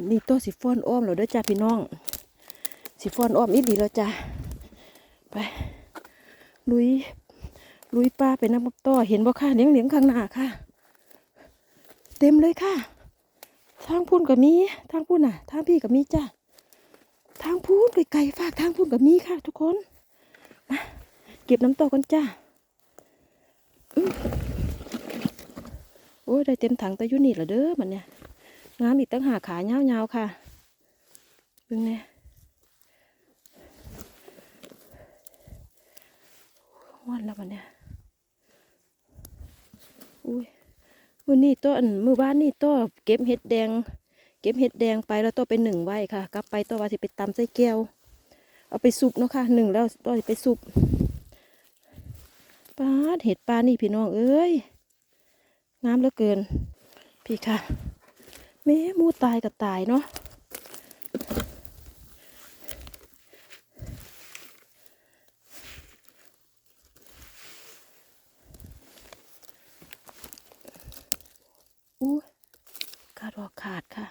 มันนี่ตัวสีฟ้อนอ้อมแล้วเด้อจ้าพี่น้องสีฟ้อนอ้อมอีดีแล้วจ้าไป ลุย ลุยป้าไปน้ำกับต่อเห็นบ่ค่ะเลี้ยงเลี้ยงข้างหน้าค่ะ เต็มเลยค่ะ ทางพุ่นกับมี ทางพุ่นน่ะ ทางพี่กับมีจ้าทางพุ่นไกลๆฝากทางพุ่นกับมีค่ะ ทุกคนมาเก็บน้ำตกกันจ้าโอ้ยได้เต็มถังแต่ยุนี่ละเด้อมันเนี่ย งามอีกตั้งหาขาเงาวๆค่ะเบิ่งเนี่ยวันแล้วมันเนี่ยอุ้ยมือนี่ต้นมือบ้านนี่ต้นเก็บเห็ดแดง เก็บเห็ดแดงไปแล้วต้นไปหนึ่งไว้ค่ะ กลับไปต้นว่าสิไปตำใส่แก้ว เอาไปสุกเนาะค่ะหนึ่งแล้วต้นสิไปสุกปลาเห็ดปลานี่พี่น้องเอ้ยงามเหลือเกิน พี่ค่ะ ม่มูตายกับตายเนาะอู้ขาดออกขาดค่ะ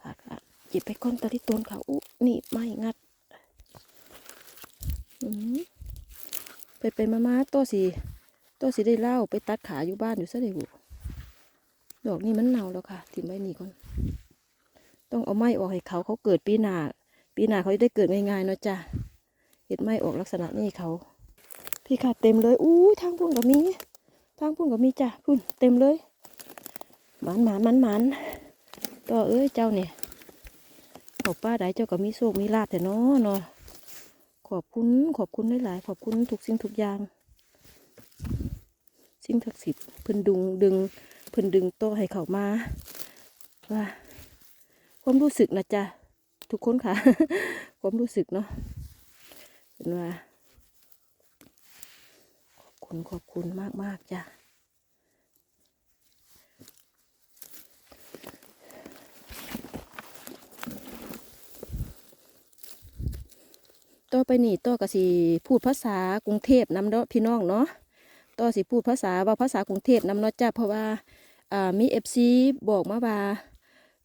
ขาดค่ะหยิบไปก้นตะที่ต้นค่ะอู้นี่ไม่งัดอืมไปไปมามาตัวสีตัวสีได้เล่าไปตัดขาอยู่บ้านอยู่ซะเลยบุ ดอกนี่มันเน่าแล้วค่ะทิ้งไว้นี่ก่อน ต้องเอาไม้ออกให้เขาเขาเกิดปีหนาปีหนาเขาจะได้เกิดง่ายๆเนาะจ้ะเห็ดไม้ออกลักษณะนี้เขา พี่ค่ะเต็มเลยอู้ยทางพุ่นกับมีทางพุ่นกับมีจ้ะพุ่นเต็มเลยหมันหมันหมันหมันต่อเอ้ยเจ้าเนี่ยเขาป้าได้เจ้าก็มีโชคมีลาภแต่เนาะเนาะขอบคุณขอบคุณหลายๆขอบคุณทุกสิ่งทุกอย่าง สิ่งศักดิ์สิทธิ์เพิ่นดึงดึง เพิ่นดึงโตะให้เขามาว่าความรู้สึกนะจ๊ะทุกคนค่ะ ความรู้สึกเนาะเป็นว่า ขอบคุณขอบคุณมากมากจ้ะต่อไปนี่ต่อก็สิพูดภาษากรุงเทพนำเนาะพี่น้องเนาะต่อสิพูดภาษาว่าภาษากรุงเทพนำเนาะจ้ะเพราะว่า อ่ามีเอฟซีบอกมาว่า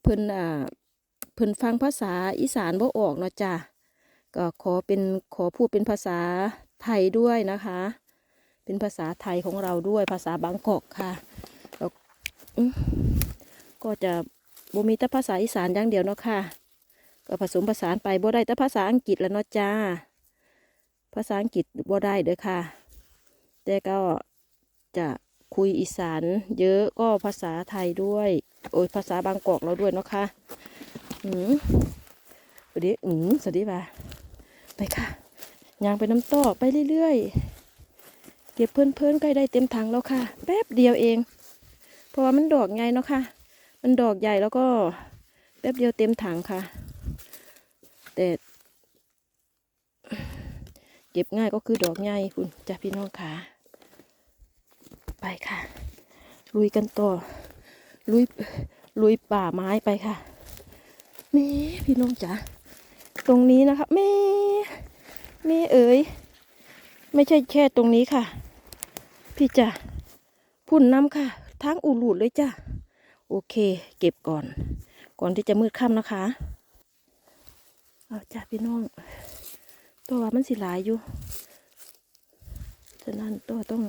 เพิ่นอ่าเพิ่นฟังภาษาอีสานบ่ออกเนาะจ้ะก็ขอเป็นขอพูดเป็นภาษาไทยด้วยนะคะ เป็นภาษาไทยของเราด้วยภาษาบางกอกค่ะแล้วก็จะบ่มีแต่ภาษาอีสานอย่างเดียวเนาะค่ะ ก็ผสมผสานไปบ่ได้แต่ภาษาอังกฤษแล้วเนาะจ้า ภาษาอังกฤษบ่ได้เด้อค่ะ แต่ก็จะ คุยอีสาน เยอะก็ภาษาไทยด้วย โอ้ยภาษาบางกอกเราด้วยเนาะค่ะอืมสวัสดีอืมสวัสดีบ่าไปค่ะยางไปน้ำต่อไปเรื่อยๆ เก็บเพื่อนๆใกล้ได้เต็มถังแล้วค่ะ แป๊บเดียวเอง เพราะว่ามันดอกใหญ่เนาะค่ะ มันดอกใหญ่แล้วก็ แป๊บเดียวเต็มถังค่ะ แต่เก็บง่ายก็คือดอกใหญ่คุณจ้ะพี่น้องค่ะ ไปค่ะ ลุยกันต่อ ลุย ลุยป่าไม้ไปค่ะแม่พี่น้องจ๋า ตรงนี้นะคะแม่แม่เอ๋ย ไม่ใช่แค่ตรงนี้ค่ะ พี่จ๋าพุ่นน้ำค่ะทางอูหลูดเลยจ้ะ โอเค เก็บก่อน ก่อนที่จะมืดค่ำนะคะ เอาจ้ะพี่น้อง ตัวว่ามันสิหลายอยู่ ฉะนั้นตัวต้อง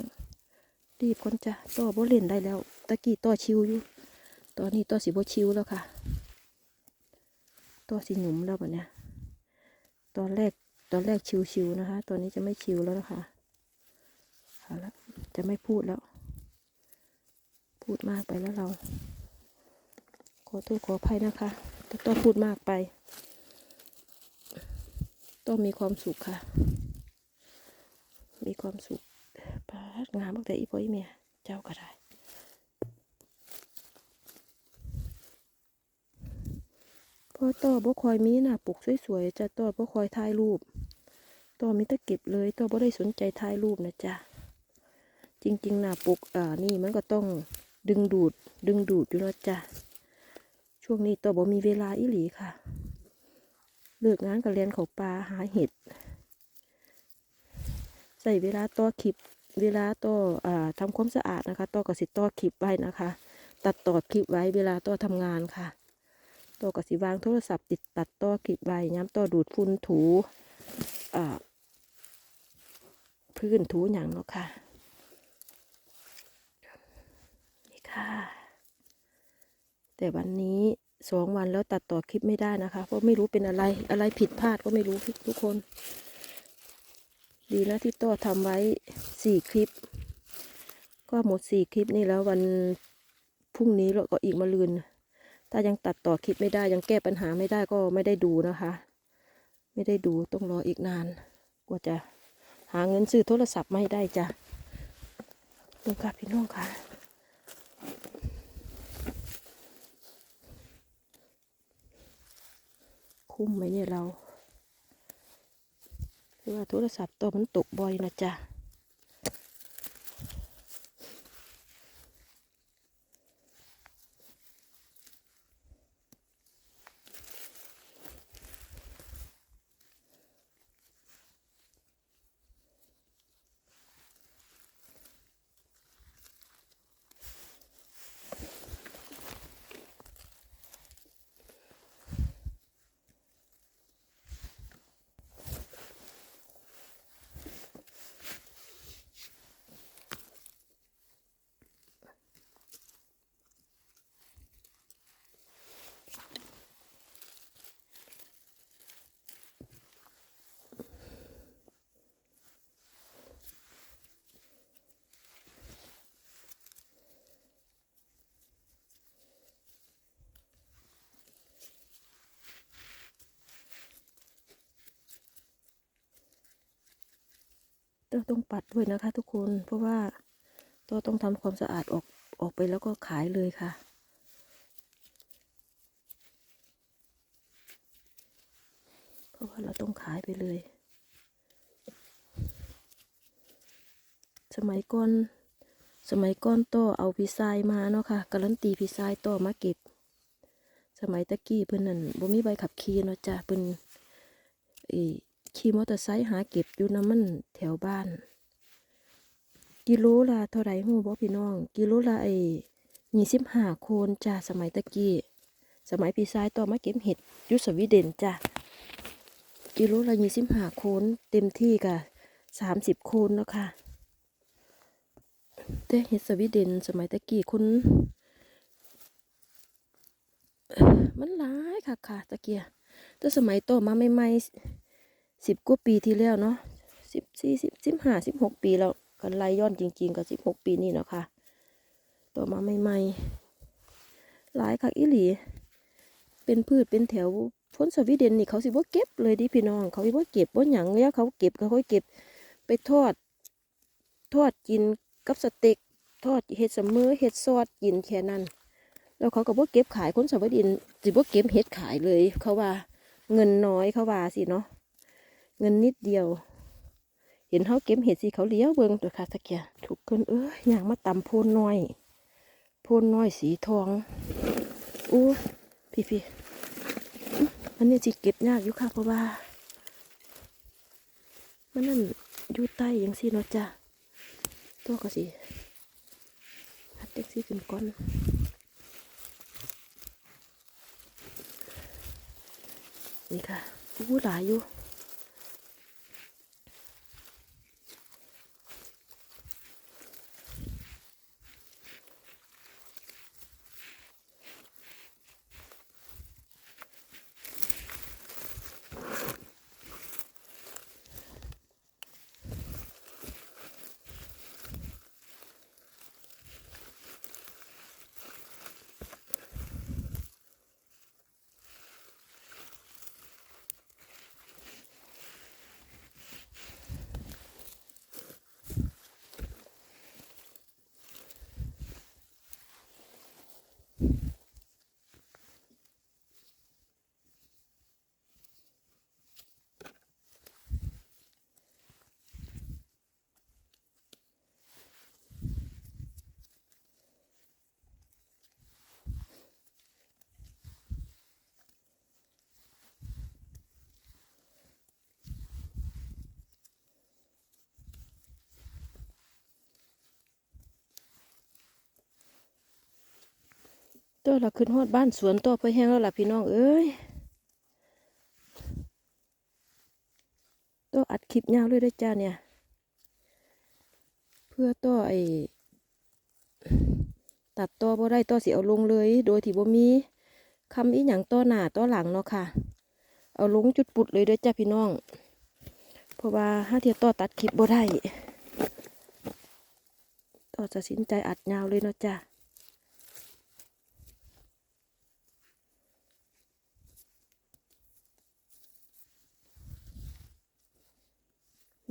รีบคนจ้ะตัวบ่เล่นได้แล้ว ตะกี้ตัวชิวอยู่ ตอนนี้ตัวสีบชิวแล้วค่ะตัวสีหนุ่มแล้วแบบเนี้ยตอนแรกตอนแรกชิวๆนะคะ ตอนนี้จะไม่ชิวแล้วนะคะเอาละจะไม่พูดแล้ว พูดมากไปแล้วเรา ขอโทษขออภัยนะคะแต่ต้องพูดมากไป ต้องมีความสุขค่ะ มีความสุข ปลาดงามตั้งแต่อีพ่ออีเมียเจ้าก็ได้พอต่อบ่คอยมีหน้าปกสวยๆจะต่อบ่คอยถ่ายรูปต่อมีแต่เก็บเลยต่อบ่ได้สนใจถ่ายรูปนะจ๊ะจริงๆหน้าปกอ่านี่มันก็ต้องดึงดูด ดึงดูดอยู่แล้วจ้ะช่วงนี้ต่อบ่มีเวลาอีหลีค่ะเลิกงานก็เรียนเขาปลาหาเห็ดใส่เวลาต่อคลิป เวลาต่ออ่าทำความสะอาดนะคะต่อกสิต่อคลิปไว้นะคะ ตัดต่อคลิปไว้เวลาต่อทำงานค่ะตัวก็สิวางโทรศัพท์ติดตัดต่อคลิปไว้ย้ำตัวดูดฝุ่นถูพื้นถูอย่างเนาะค่ะนี่ค่ะ แต่วันนี้สองวันแล้วตัดต่อคลิปไม่ได้นะคะ เพราะไม่รู้เป็นอะไรอะไรผิดพลาดก็ไม่รู้ทุกคน ดีนะที่ต่อทำไว้สี่คลิป ก็หมดสี่คลิปนี่แล้ววันพรุ่งนี้เราก็อีกมาลืน ถ้ายังตัดต่อคลิปไม่ได้ยังแก้ปัญหาไม่ได้ก็ไม่ได้ดูนะคะ ไม่ได้ดูต้องรออีกนาน กว่าจะหาเงินซื้อโทรศัพท์ไม่ได้จ้ะดูค่ะพี่น้องค่ะคุ้มไหมเนี่ยเรา คือว่าโทรศัพท์ตัวมันตกบ่อยนะจ๊ะ ต้องต้องปัดด้วยนะคะทุกคน เพราะว่าตัวต้องทำความสะอาดออกออกไปแล้วก็ขายเลยค่ะ เพราะว่าเราต้องขายไปเลย สมัยก่อนสมัยก่อนต่อเอาพีไซายมาเนาะค่ะการันตีพีไซายต่อมาเก็บ สมัยตะกี้เพิ่นนั่นบ่มีใบขับขี่เนาะจ้ะเพิ่อนเอี ขี่มอเตอร์ไซค์หาเก็บอยู่น้ำมันแถวบ้าน กิโลละเท่าไร่ฮู้บ่พี่น้อง กิโลละไอ้ยี่สิบห้าโคนจ้ะสมัยตะกี้ สมัยพี่ชายต่อมาเก็บเห็ดยุสวีเดนจ้ะกิโลละยี่สิบห้าโคนเต็มที่กะสามสิบโคนแล้วค่ะแต่เห็ดสวีเดนสมัยตะกี้คนเอ่อมันหลายค่ะค่ะตะเกียแต่สมัยต่อมาใหม่ๆ สิบกว่าปีที่แล้วเนาะสิบสี่สิบสิบห้าสิบหกปีแล้วกันไล่ย้อนจริง ๆก็สิบหกปีนี่เนาะค่ะ ต่อมาใหม่ๆหลายคักอีหลี เป็นพืชเป็นแถวพ้นสวีเดนนี่เขาสิบ่เก็บเลยดิพี่น้อง เขาสิบ่เก็บบ่หยังแล้วเขาเก็บเขาค่อยเก็บไปทอด ทอดกินกับสเต็กทอดเห็ดเสมอเห็ดซอสกินแค่นั้นแล้วเขาก็บ่เก็บขายคนสวีเดนสิบ่เก็บเห็ดขายเลย เขาว่าเงินน้อยเขาว่าสิเนาะ เงินนิดเดียว เห็นเขาเก็บเห็ดสิเขาเลี้ยวเบิงตัวค่ะตะเกียถูกเกินเอ้ยอย่างมาตำโพนน้อยโพนน้อยสีทองอู้พี่พี่อันนี้สิเก็บยากอยู่ค่ะเพราะว่ามันนั่นอยู่ใต้ยังสิเนาะจ้ะตัวก็สิหัดเด็กสิขึ้นก้อนนี่ค่ะอู้หลายอยู่ ตัวเราขึ้นฮอดบ้านสวนตัวไปแห้งแล้วล่ะพี่น้องเอ้ยตัวอัดคลิปยาวเลยได้จ้าเนี่ย เพื่อตัวไอตัดตัวบ่ได้ตัวสิเอาลงเลย โดยที่บ่มีคำอีหยังต่อหน้าต่อหลังเนาะค่ะ เอาลงจุดปุดเลยเด้อจ้าพี่น้อง เพราะว่าห้าเทียต่อตัดคลิปบ่ได้ต่อจะสินใจอัดยาวเลยเนาะจ้า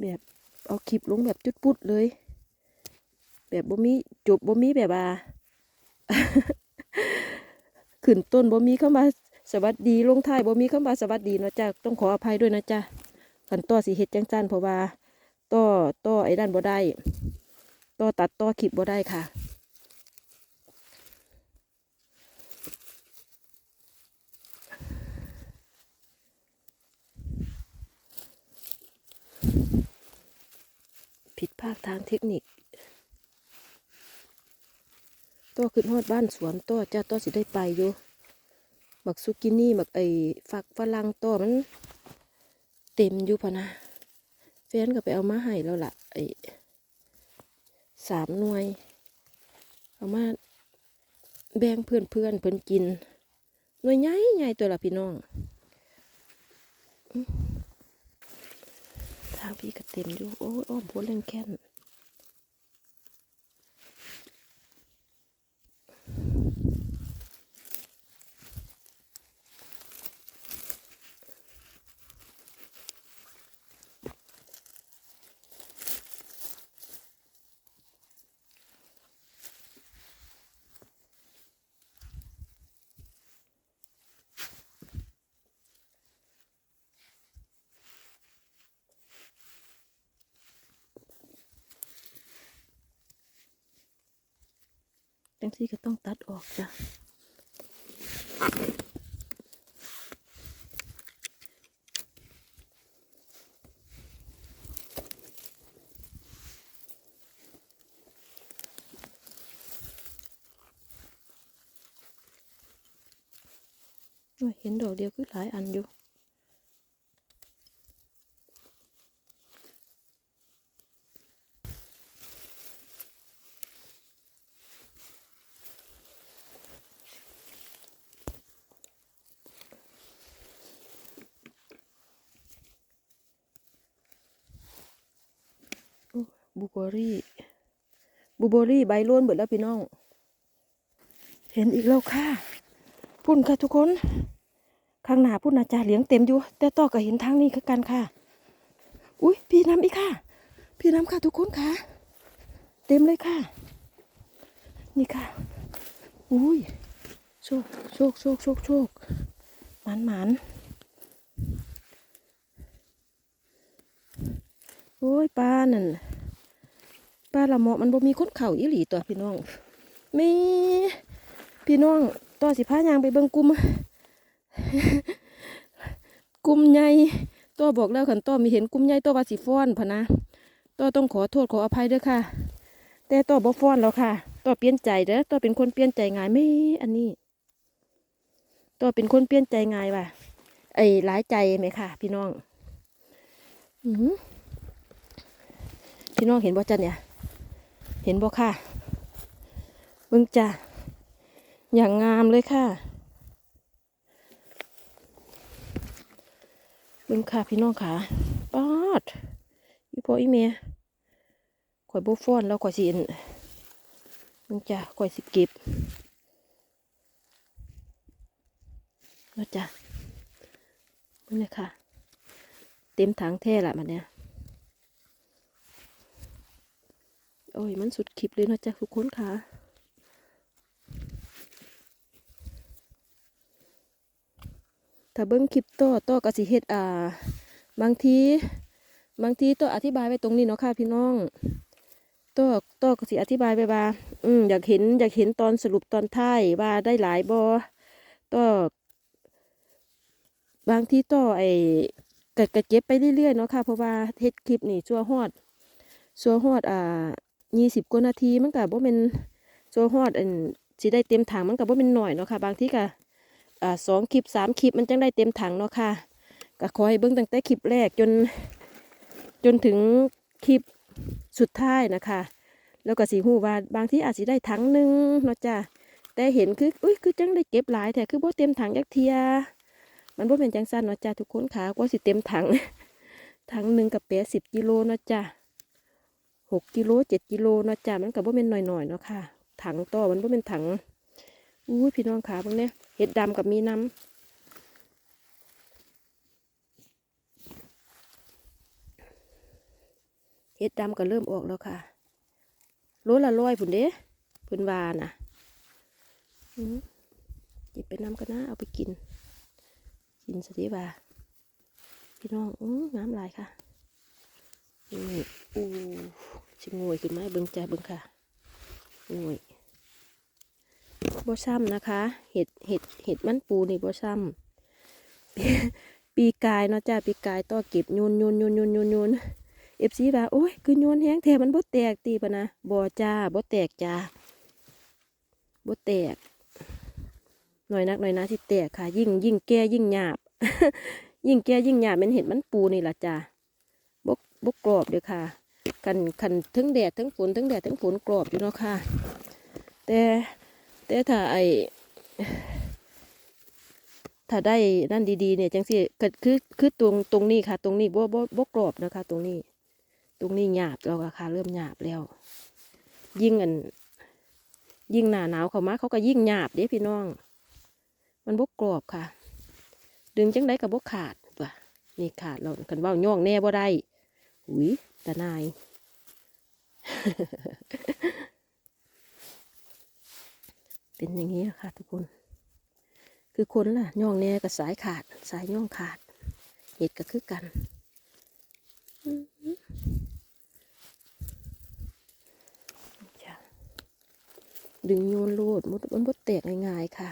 แบบเอาคลิปลงแบบจุดปุดเลย แบบบ่มีจบบ่มีแบบว่าขึ้นต้นบ่มีเข้ามาสวัสดีลงท้ายบ่มีเข้ามาสวัสดีเนาะจ้ะต้องขออภัยด้วยนะจ๊ะขันต่อสีเห็ดจังจันเพราะว่าต่อต่อไอ้ด้านบ่ได้ต่อตัดต่อคลิปบ่ได้ค่ะ ผิดพลาดทางเทคนิคตัวขึ้นฮอดบ้านสวนตัวจ้าตัวสิได้ไปอยู่บักซุกินี่บักไอ้ฝักฝรั่งตัวมัน เต็มอยู่พะนะแฟนก็ไปเอามาให้แล้วล่ะไอ้สามหน่วย เอามาแบ่งเพื่อนเพื่อนเพิ่อนกิน หน่วยใหญ่ใหญ่ตัวละพี่น้อง ทางพี่ก็เต็มอยู่ โอ้ยอ้อมพ้นเล่นแค้น จังซี่ก็ต้องตัดออกจ้ะโอ้ยเห็นดอกเดียวคือหลายอันอยู่ โอ้บลูเบอ รี่บูเบอรี่ใบล้วนเบิดแล้วพี่น้อง เห็นอีกแล้วค่ะพุ่นค่ะทุกคน ข้างหน้าพุ่นอาจารย์เหลียงเต็มอยู่ แต่ต่อก็เห็นทางนี้คือกันค่ะ อุ้ยพี่น้ำอีกค่ะ พี่น้ำค่ะทุกคนค่ะ เต็มเลยค่ะ นี่ค่ะ อุ้ยโชคโชคโชคโชคโชคหมันหมันโอ้ยปลานั่น ปลาละเมาะมันบ่มีคนเข่าอีหลีตัวพี่น้องมีพี่น้องต่อสิพายางไปเบิ่งกลุ่มกลุ่มใหญ่ตัวบอกแล้วขันตัวมีเห็นกลุ่มใหญ่ตัวว่าสิฟ้อนพะนะตัวต้องขอโทษขออภัยด้วยค่ะ แต่ตัวบ่ฟ้อนแล้วค่ะตัวเปลี่ยนใจเด้อตัวเป็นคนเปลี่ยนใจง่ายไม่อันนี้ตัวเป็นคนเปลี่ยนใจง่ายว่ะไอ้หลายใจไหมค่ะ พี่น้องอือพี่น้องเห็นบ่จ้ะเนี่ย เห็นบ่ค่ะเบิ่งจ้ะอย่างงามเลยค่ะเบิ่งค่ะพี่น้องค่ะปาดอีพ่ออีเมียข่อยโบฟ้อนแล้วข่อยสิเอ็นเบิ่งจ้ะข่อยสิเก็บแล้วจ้ะเบิ่งเลยค่ะ เต็มถังแท้ละมันเนี่ย โอ้ยมันสุดคลิปเลยนะจ้ะทุกคนค่ะถ้าเบิ้งคลิปต่อต่อก็สิเฮ็ดอ่า บางที บางทีต่ออธิบายไว้ตรงนี้เนาะค่ะพี่น้องต่อต่อก็สิอธิบายไปว่า อืมอยากเห็นอยากเห็นตอนสรุปตอนท้ายว่าได้หลายบ่ต่อบางทีต่อไอ้กะกะเก็บไปเรื่อยๆเนาะค่ะเพราะว่าเฮ็ดคลิปนี่ชั่วฮอดชั่วฮอดอ่า ยี่สิบกว่านาทีมันก็บ่แม่นชั่วฮอดอันสิได้เต็มถังมันก็บ่เป็นหน่อยเนาะค่ะ บางทีก็อ่าสองคลิปสามคลิปมันจังได้เต็มถังเนาะค่ะก็ขอให้เบิ่งตั้งแต่คลิปแรกจน จนถึงคลิปสุดท้ายนะคะ แล้วก็สีหูว่าบางที่อาจสิได้ถังหนึ่งเนาะจ้ะแต่เห็นคืออุ้ยคือจังได้เก็บหลายแต่คือบ่เต็มถังยักเทีย มันบ่เป็นจังสั้นเนาะจ้ะทุกคนค่ะก็สิเต็มถังถังหนึ่งกับแปดสิบกิโลเนาะจ้ะ หกกิโลเจ็ดกิโลนะจ้ะมันก็บ่เป็นหน่อยๆเนาะค่ะ ถังต่อมันบ่เป็นถังอู้ยพี่น้องขาพวกเนี้ยเห็ดดำกับมีน้ำเห็ดดำก็เริ่มออกแล้วค่ะโลละร้อยผุนเด้ผุนวานะอืมหยิบไปน้ำกันนะเอาไปกิน กินสดีว่าพี่น้อง อื้อน้ำลายค่ะนี่อู้ ชิงวยขึ้นไหมาเบิ้งจ้าเบิ้งค่ะงวยบ่ซ้ำนะคะ เห็ดเห็ดเห็ดมันปูนี่บ่ซ้ำปีกายเนาะจ้าปีกายต่อเก็บโยนโยนโยนโยนโยนโยนเอฟซีว่าโอ้ยคือโยนแห้งแทมันบ่แตกตีปะนะบ่จ้าบ่แตกจ้าบ่แตก หน่อยนักหน่อยนะที่แตกค่ะ ยิ่งยิ่งแก่ยิ่งหยาบ ยิ่งแก่ยิ่งหยาบเป็นเห็ดมันปูนี่ล่ะจ้าบกบกกรอบเด้อค่ะ กันคันทั้งแดดทั้งฝนทั้งแดดทั้งฝนกรอบอยู่เนาะค่ะ แต่แต่ถ้าไอถ้าได้นั่นดีๆเนี่ยจังสิก็คือคือตรงตรงนี้ค่ะ ตรงนี้บ่บ่บ่กรอบนะคะ ตรงนี้ ตรงนี้หยาบแล้วค่ะ เริ่มหยาบแล้ว ยิ่งอัน ยิ่งหนาหนาวเขามาเขาก็ยิ่งหยาบเด้พี่น้อง มันบกกรอบค่ะ ดึงจังได้กับบกขาดว่ะนี่ขาดเราคันว่าย่องแน่บ่ได้หุย ตานาย เป็นอย่างนี้ค่ะทุกคน คือคนล่ะ ย่องแน่กับสายขาด สายย่องขาด เหตุก็คือกันดึงโยนโลดมดมันบดแตกง่ายๆค่ะ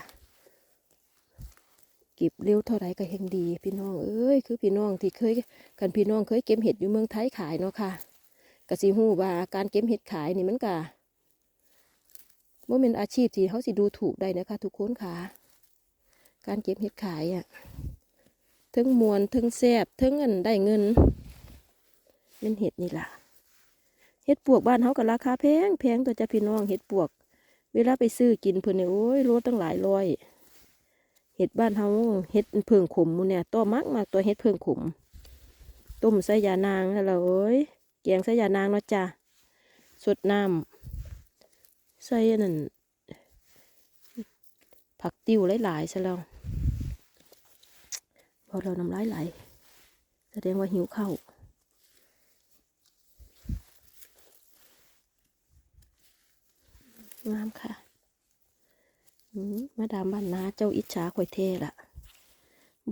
ก็บเร็วเท่าไรก็เฮงดี พี่น้องเอ้ยคือพี่น้องที่เคยกันพี่น้องเคยเก็บเห็ดอยู่เมืองไทยขายเนาะค่ะกะสิฮู้ว่าการเก็บเห็ดขายนี่มันกะว่าเป็นอาชีพที่เขาสิดูถูกได้นะคะ ทุกคนค่ะ การเก็บเห็ดขายอะทั้งมวนทั้งแซบทั้งเงินได้เงินเป็นเห็ดนี่ล่ะเห็ดปวกบ้านเขากับราคาแพงแพงตัวจะพี่น้องเห็ดปวก เวลาไปซื้อกินเพิ่อนเนี่ยโอ้ยโลตั้งหลายร้อย ห็ดบ้านเฮาเห็ดเพิงขมมูเนี่ยตัวมากมากตัวเห็ดเพิงขมต้มใส่ยานางแล้วล่ะเอ้ยแกงใส่ยานางเนาะจ้ะสดน้ำใส่นั่นผักติ้วหลายๆซะแล้วพอเราน้ำลายไหลแสดงว่าหิวข้าวงามค่ะ มมาดามบ้านนาเจ้าอิจฉาข่อยเท่ละ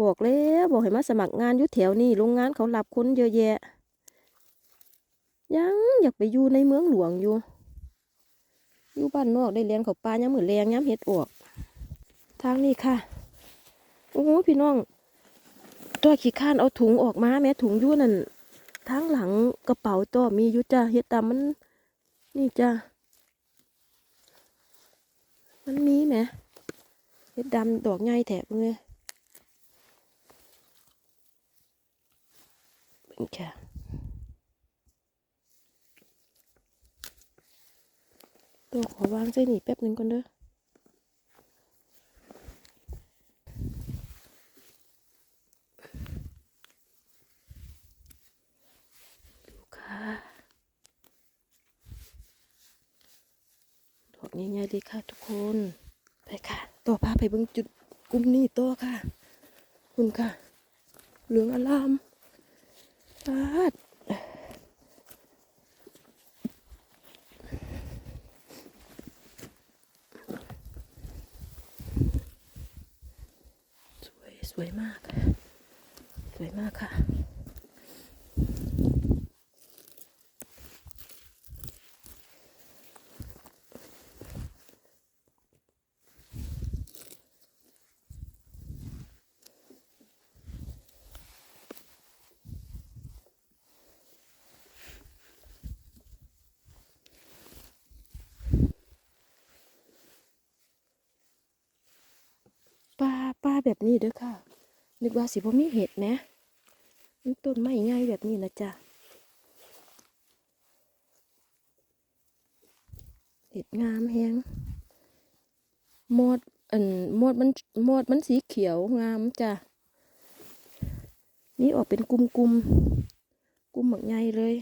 บอกแล้วบอกให้มาสมัครงานยู่แถวนี้โรงงานเขารับคนเยอะแยะ ยังอยากไปอยู่ในเมืองหลวงอยู่ อยู่บ้านนอกได้เลี้ยงเขาปลาย้ำมือแรงย้ำเห็ดออก ทางนี้ค่ะ โอ้โหพี่น้อง ตัวขี้ข้านเอาถุงออกมาแม่ถุงยู่นั่นทางหลังกระเป๋าตัวมียู่จ้ะเห็ดตามมัน นี่จ้ะ มันมีไหมเห็ดดำดอกใหญ่แถบเลยเป็นแค่ตัวขอวางใจหนีแป๊บหนึ่งก่อนเด้อ อกใหญ่ๆดีค่ะทุกคน ไปค่ะ ต่อพาไปเบิ้งจุดกลุ่มนี้ต่อค่ะ คุณค่ะ เหลืองอลามปาด แบบนี้เด้อค่ะ นึกว่าสิบ่มีเห็ดแหมต้นไม้ง่ายแบบนี้นะจ๊ะเห็ดงามแฮงมอดอันมอดมันมอดมันสีเขียวงามจ้ะนี่ออกเป็นกลุ่มๆกลุ่มหมักใหญ่เลย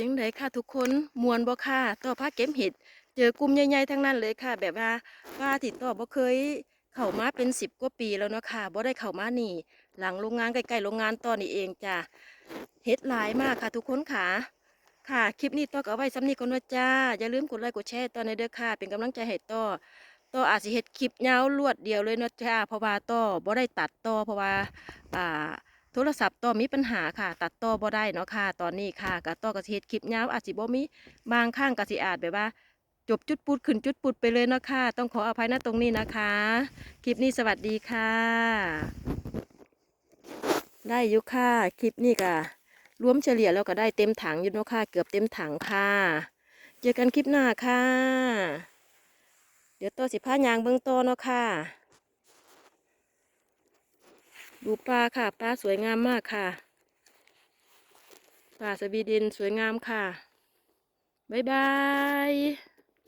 ยังไงค่ะทุกคนมวนบ่ค่ะต่อผ้าเก็บเห็ด เจอกลุ่มใหญ่ๆทั้งนั้นเลยค่ะ แบบว่าว่าติดต่อบ่เคยเข้ามาเป็นสิบกว่าปีแล้วเนาะค่ะบ่ได้เข้ามานี่ หลังโรงงานใกล้ๆโรงงานตอนนี้เองจ้ะเห็ดหลายมากค่ะทุกคนค่ะค่ะ คลิปนี้ต่อก็เอาไว้ซ้ำนี้ก่อนว่าจ้า อย่าลืมกดไลค์กดแชร์ต่อในเด้อค่ะ เป็นกำลังใจให้ต่อต่ออาจสิเฮ็ดคลิปยาวรวดเดียวเลยเนาะจ้าเพราะว่าต่อบ่ได้ตัดต่อเพราะว่าอ่า โทรศัพท์ต่อมีปัญหาค่ะ ตัดต่อบ่ได้เนาะค่ะ ตอนนี้ค่ะก็ต่อก็สิเฮ็ดคลิปยาวอาจสิบ่มีบางข้างก็สิอาจแบบว่า จบจุดปุดขึ้นจุดปุดไปเลยเนาะค่ะ ต้องขออภัยนะตรงนี้นะคะ คลิปนี้สวัสดีค่ะ ได้อยู่ค่ะคลิปนี้ก็รวมเฉลี่ยแล้วก็ได้เต็มถังอยู่เนาะค่ะ เกือบเต็มถังค่ะ เจอกันคลิปหน้าค่ะ เดี๋ยวต่อสิพายางเบื้องต้นเนาะค่ะ ดูปลาค่ะ ปลาสวยงามมากค่ะ ปลาสวีเดนสวยงามค่ะ บ๊ายบาย